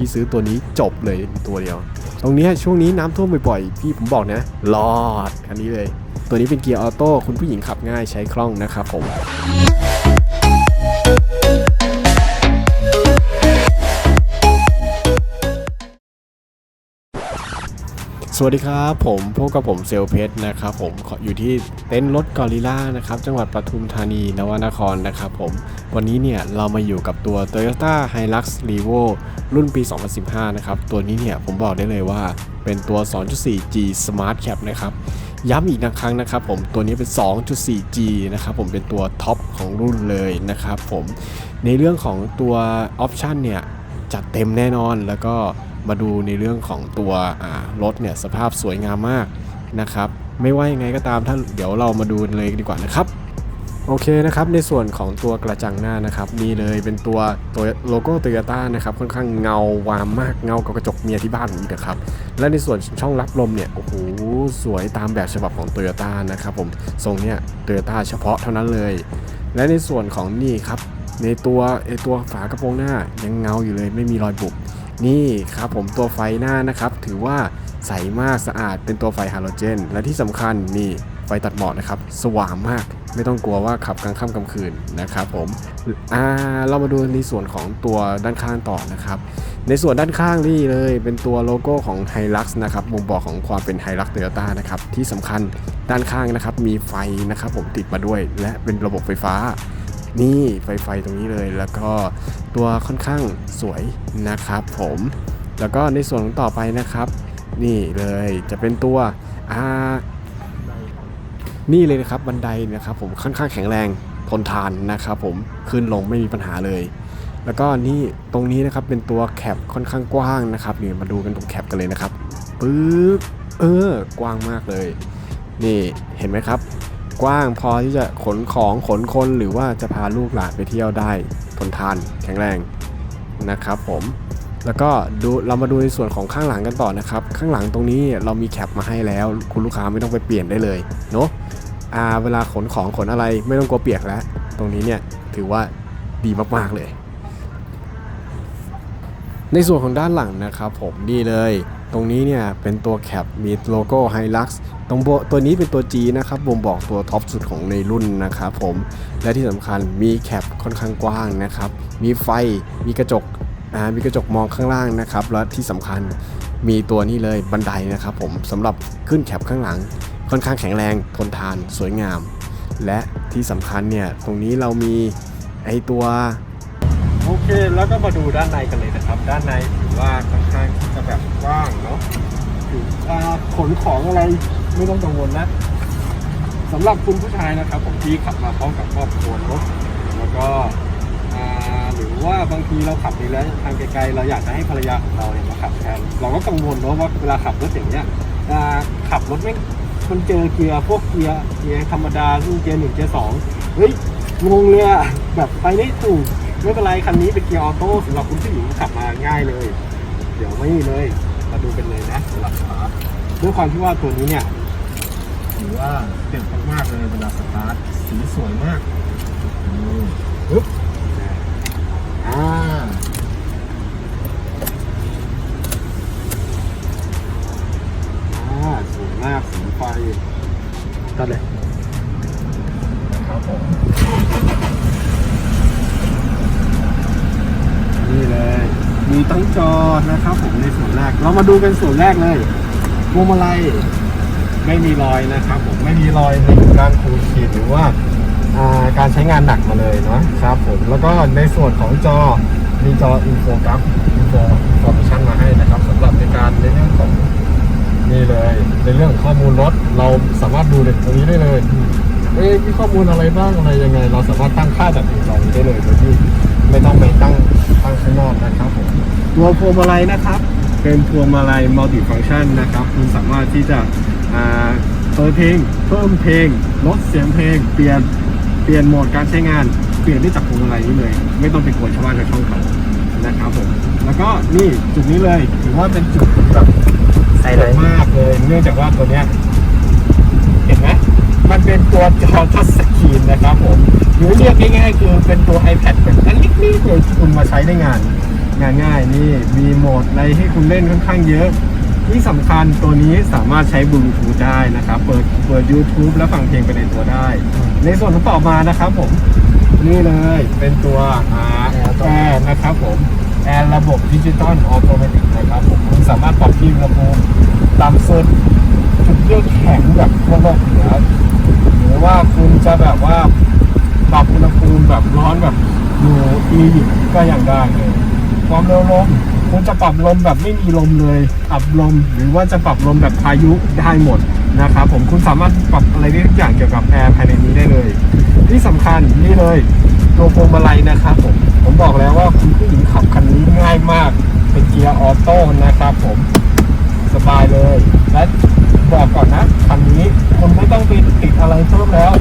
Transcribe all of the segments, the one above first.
พี่ซื้อตัวนี้จบเลยตัวเดียว ตรงนี้ช่วงนี้น้ำท่วมบ่อยๆ พี่ผมบอกนะรอดคันนี้เลย ตัวนี้เป็นเกียร์ออโต้คุณผู้หญิงขับง่ายใช้คล่องนะครับผม สวัสดีครับผมพบกับผมเซลเพชรนะครับผมออยู่ที่เต็นท์รถกอริล่านะครับจังหวัดปทุมธานีนวนครนะครับผมวันนี้เนี่ยเรามาอยู่กับตัว Toyota Hilux Revo รุ่นปี 2015 นะครับตัวนี้เนี่ยผมบอกได้เลยว่าเป็นตัว 2.4G Smart Cap นะครับย้ำอีกนะครั้งนะครับผมตัวนี้เป็น 2.4G นะครับผมเป็นตัวท็อปของรุ่นเลยนะครับผมในเรื่องของตัวออปชันเนี่ยจัดเต็มแน่นอนแล้วก็ มาดูในเรื่องของตัวรถเนี่ยสภาพสวยงามมากนะครับ ไม่ว่ายังไงก็ตามท่านเดี๋ยวเรามาดูเลยดีกว่านะครับโอเคนะครับในส่วนของตัวกระจังหน้านะครับนี่เลยเป็นตัวตัวโลโก้โตโยต้านะครับค่อนข้างเงาวามมากเงากับกระจกเมียที่บ้านผมอีกนะครับและในส่วนช่องรับลมเนี่ยโอ้โหสวยตามแบบฉบับของโตโยต้านะครับผมทรงเนี่ยโตโยต้าเฉพาะเท่านั้นเลย และในส่วนของนี่ครับในตัวไอตัวฝากระโปรงหน้ายังเงาอยู่เลยไม่มีรอยบุบ นี่ครับผมตัวไฟหน้านะครับถือว่าใสมากสะอาดเป็นตัวไฟฮาโลเจน และที่สำคัญนี่ไฟตัดหมอกนะครับสว่างมากไม่ต้องกลัวว่าขับกลางค่ำกลางคืนนะครับผมอ่าเรามาดูในส่วนของตัวด้านข้างต่อนะครับ ในส่วนด้านข้างนี่เลยเป็นตัวโลโก้ของ h i l u x นะครับบ่งบอกของความเป็น h i l u x Toyota นะครับที่สำคัญด้านข้างนะครับมีไฟนะครับผมติดมาด้วย และเป็นระบบไฟฟ้า นี่ไฟไฟตรงนี้เลย แล้วก็ตัวค่อนข้างสวยนะครับผมแล้วก็ในส่วนของต่อไปนะครับ นี่เลยจะเป็นตัวอ่านี่เลยนะครับบันไดนะครับ ผมค่อนข้างแข็งแรงทนทานนะครับ ผมขึ้นลงไม่มีปัญหาเลย แล้วก็นี่ตรงนี้นะครับเป็นตัวแคปค่อนข้างกว้างนะครับนี่มาดูกันตรงแคปกันเลยนะครับปึ๊บเออกว้างมากเลย นี่เห็นไหมครับ กว้าง พอที่จะขนของขนคนหรือว่าจะพาลูกหลานไปเที่ยวได้ทนทานแข็งแรงนะครับผมแล้วก็ดูเรามาดูในส่วนของข้างหลังกันต่อนะครับ ข้างหลังตรงนี้เรามีแคปมาให้แล้ว คุณลูกค้าไม่ต้องไปเปลี่ยนได้เลยเนาะอ่าเวลาขนของขนอะไรไม่ต้องกลัวเปียกแล้ว ตรงนี้เนี่ยถือว่าดีมากๆเลย ในส่วนของด้านหลังนะครับผมนี่เลย ตรงนี้เนี่ยเป็นตัวแคปมีโลโก้ Hilux ตรงโบตัวนี้เป็นตัว G นะครับบ่งบอกตัวท็อปสุดของในรุ่นนะครับผมและที่สำคัญมีแคปค่อนข้างกว้างนะครับมีไฟมีกระจกอ่ามีกระจกมองข้างล่างนะครับ และที่สำคัญมีตัวนี้เลยบันไดนะครับผมสำหรับขึ้นแคปข้างหลัง ค่อนข้างแข็งแรงทนทานสวยงาม และที่สำคัญเนี่ยตรงนี้เรามีไอตัวโอเค แล้วก็มาดูด้านในกันเลยนะครับ ด้านในถือว่าค่อนข้างจะแบบกว้างเนาะถืออ่าขนของอะไร ไม่ต้องกังวลนะสำหรับคุณผู้ชายนะครับผมที่ขับมาพร้อมกับครอบครัวเนาะแล้วก็หรือว่าบางทีเราขับไปแล้วทางไกลๆเราอยากจะให้ภรรยาของเราเนี่ยมาขับแทนเราก็กังวลเนาะว่าเวลาขับรถอย่างเงี้ยขับรถไม่มันเจอเกียร์พวกเกียร์เกียร์ธรรมดาซึ่งเกียร์หนึ่งเกียร์สองเฮ้ยงงเลยอะแบบไปไม่ถูกไม่เป็นไรคันนี้เป็นเกียร์ออโต้สำหรับคุณผู้หญิงขับมาง่ายเลย เดี๋ยวไม่เลย มาดูกันเลยนะสำหรับสตาร์ทด้วยความที่ว่าตัวนี้เนี่ย ถือว่าเด่นมากๆเลยเวลาสตาร์ทสีสวยมากอืมปึ๊บอ่าอ่าสวยมากสีไฟตัดเลยครับผมนี่เลย มีตั้งจอนะครับผมในส่วนแรก เรามาดูกันส่วนแรกเลยพวงมาลัย ไม่มีรอยนะครับผมไม่มีรอยในการขูดขีดหรือว่าอ่าการใช้งานหนักมาเลยเนาะครับผมแล้วก็ในส่วนของจอมีจออินโฟกราฟอินโฟอินโฟมิชันมาให้นะครับสำหรับในการในเรื่องของนี่เลย ในเรื่องของข้อมูลรถเราสามารถดูในตรงนี้ได้เลยเอ๊ะมีข้อมูลอะไรบ้างอะไรยังไง เราสามารถตั้งค่าจากอื่นเราได้เลยโดยที่ไม่ต้องไปตั้งตั้งข้างนอกนะครับผมตัวพวงมาลัยนะครับ เป็นพวงมาลัยมัลติฟัง c t ชันนะครับ คุณสามารถที่จะ อ่าเปิดเพลง เพิ่มเพลง ลดเสียงเพลง เปลี่ยน เปลี่ยนโหมดการใช้งาน เปลี่ยนได้จากพวงมาลัยนี้เลย ไม่ต้องไปกวนชาวบ้านชาวช่องเขา นะครับผม แล้วก็นี่จุดนี้เลย ถือว่าเป็นจุดแบบใส่เลยมากเลย เนื่องจากว่าตัวเนี้ย เห็นไหมมันเป็นตัวจอทัชสกรีนนะครับผมหรือเรียกง่ายๆคือเป็นตัว iPad แบบอันเล็กๆเลยที่คุณมาใช้ในงาน งานง่ายนี่ มีโหมดอะไรให้คุณเล่นค่อนข้างเยอะ ที่สำคัญตัวนี้สามารถใช้บลูทูธได้นะครับ เปิดเปิด YouTube แล้วฟังเพลงไปในตัวได้ ในส่วนของต่อมานะครับผม นี่เลยเป็นตัวแอร์นะครับผม แอร์ระบบดิจิตอลออโตเมติกนะครับผมคุณสามารถปรับที่อุณหภูมิต่ำสุดจุดเยือกแข็งแบบทั่วโลกเหนือหรือว่าคุณจะแบบว่าปรับอุณหภูมิแบบร้อนแบบอยู่อียิปต์ก็ยังได้เลยความเร็วลม คุณจะปรับลมแบบไม่มีลมเลยปรับลมหรือว่าจะปรับลมแบบพายุได้หมดนะครับผมคุณสามารถปรับอะไรได้ทุกอย่างเกี่ยวกับแอร์ภายในนี้ได้เลย ที่สำคัญนี่เลยตัวพวงมาลัยนะครับผมผมบอกแล้วว่าคุณผู้หญิงขับคันนี้ง่ายมากเป็นเกียร์ออโต้นะครับผมสบายเลย และบอกก่อนนะคันนี้คุณไม่ต้องไปติดอะไรเพิ่มแล้ว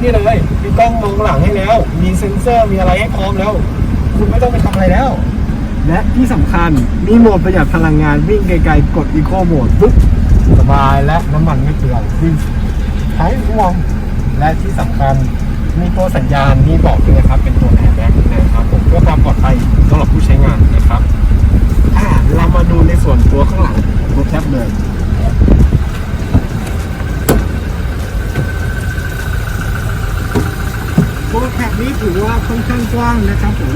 นี่เลยมีกล้องมองหลังให้แล้ว มีเซ็นเซอร์มีอะไรให้พร้อมแล้ว คุณไม่ต้องไปทำอะไรแล้ว และที่สำคัญมีโหมดประหยัดพลังงานวิ่งไกลๆ กดอีโคโหมดปุ๊บสบายและน้ำมันไม่เปลืองวิ่งใช้ห่วงและที่สำคัญมีตัวสัญญาณนี่บอกเลยนะครับ เป็นตัวแอร์แบ็กนะครับผมเพื่อความปลอดภัยสำหรับผู้ใช้งานนะครับอ่าเรามาดูในส่วนตัวข้างหลังตัวแคปเลยตัวแคปนี้ถือว่าค่อนข้างกว้างนะครับผม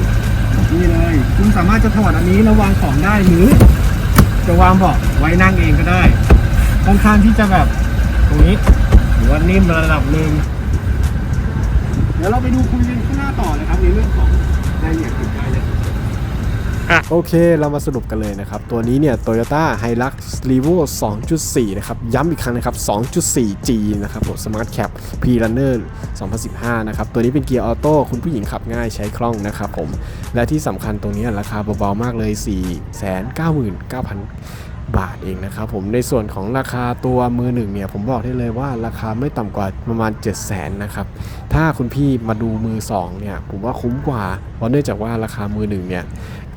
นี่เลย คุณสามารถจะถอดอันนี้แล้ววางของได้หรือ จะวางเบาะไว้นั่งเองก็ได้ ค่อนข้างที่จะแบบตรงนี้หรือว่านิ่มระดับหนึ่งเดี๋ยวเราไปดูคุยกันข้างหน้าต่อเลยครับในเรื่องของรายละเอียด โอเคเรามาสรุปกันเลยนะครับ ตัวนี้เนี่ย Toyota Hilux Revo 2.4 นะครับ ย้ำอีกครั้งนะครับ 2.4G นะครับผม Smart Cap P Runner 2015 นะครับ ตัวนี้เป็นเกียร์ออโต้คุณผู้หญิงขับง่ายใช้คล่องนะครับผม และที่สำคัญตรงนี้ราคาเบาๆมากเลย 499,000บาทเองนะครับผมในส่วนของราคาตัวมือหนึ่งเนี่ยผมบอกได้เลยว่าราคาไม่ต่ำกว่าประมาณ 7 0 0 0 0นนะครับถ้าคุณพี่มาดูมือสองเนี่ยผมว่าคุ้มกว่าเพราะเนื่องจากว่าราคามือหนึ่งเนี่ย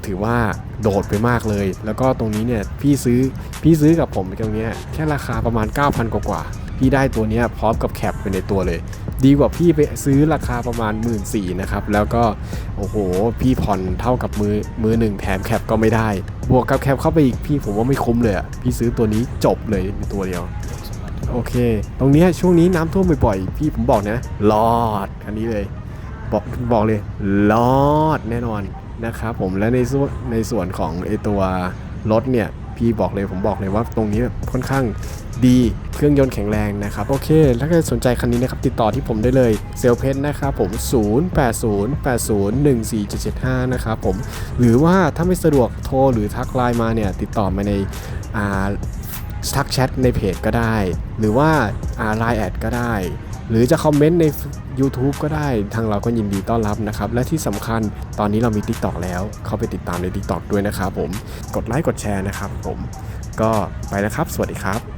ถือว่าโดดไปมากเลย แล้วก็ตรงนี้เนี่ยพี่ซื้อพี่ซื้อกับผมตรงนี้แค่ราคาประมาณ 9,000 กว่ากว่าพี่ได้ตัวเนี้ยพร้อมกับแคปไปในตัวเลย ดีกว่าพี่ไปซื้อราคาประมาณ 1 4ื่นนะครับ แล้วก็โอ้โห พี่ผ่อนเท่ากับมือมือหนึ่งแถมแคปก็ไม่ได้ บวกกับแคปเข้าไปอีกพี่ผมว่าไม่คุ้มเลยอะพี่ซื้อตัวนี้จบเลยในตัวเดียวโอเค ตรงนี้ช่วงนี้น้ำท่วมบ่อยๆ พี่ผมบอกนะ รอด อันนี้เลย บอกบอกเลย รอดแน่นอน นะครับผมและในส่วนในส่วนของไอตัวรถเนี่ยพี่บอกเลยผมบอกเลยว่าตรงนี้แบบค่อนข้างดีเครื่องยนต์แข็งแรงนะครับ โอเค ถ้าใครสนใจคันนี้นะครับ ติดต่อที่ผมได้เลยเซลเพชนะครับผม 0808014775 นะครับผม หรือว่าถ้าไม่สะดวกโทรหรือทักไลน์มาเนี่ย ติดต่อมาในอ่าทักแชทในเพจก็ได้ หรือว่าอ่าไลน์แอดก็ได้ หรือจะคอมเมนต์ใน YouTube ก็ได้ทางเราก็ยินดีต้อนรับนะครับ และที่สำคัญตอนนี้เรามี TikTok แล้ว เข้าไปติดตามใน TikTok ด้วยนะครับผม กดไลค์กดแชร์นะครับผม ก็ไปแล้วครับ สวัสดีครับ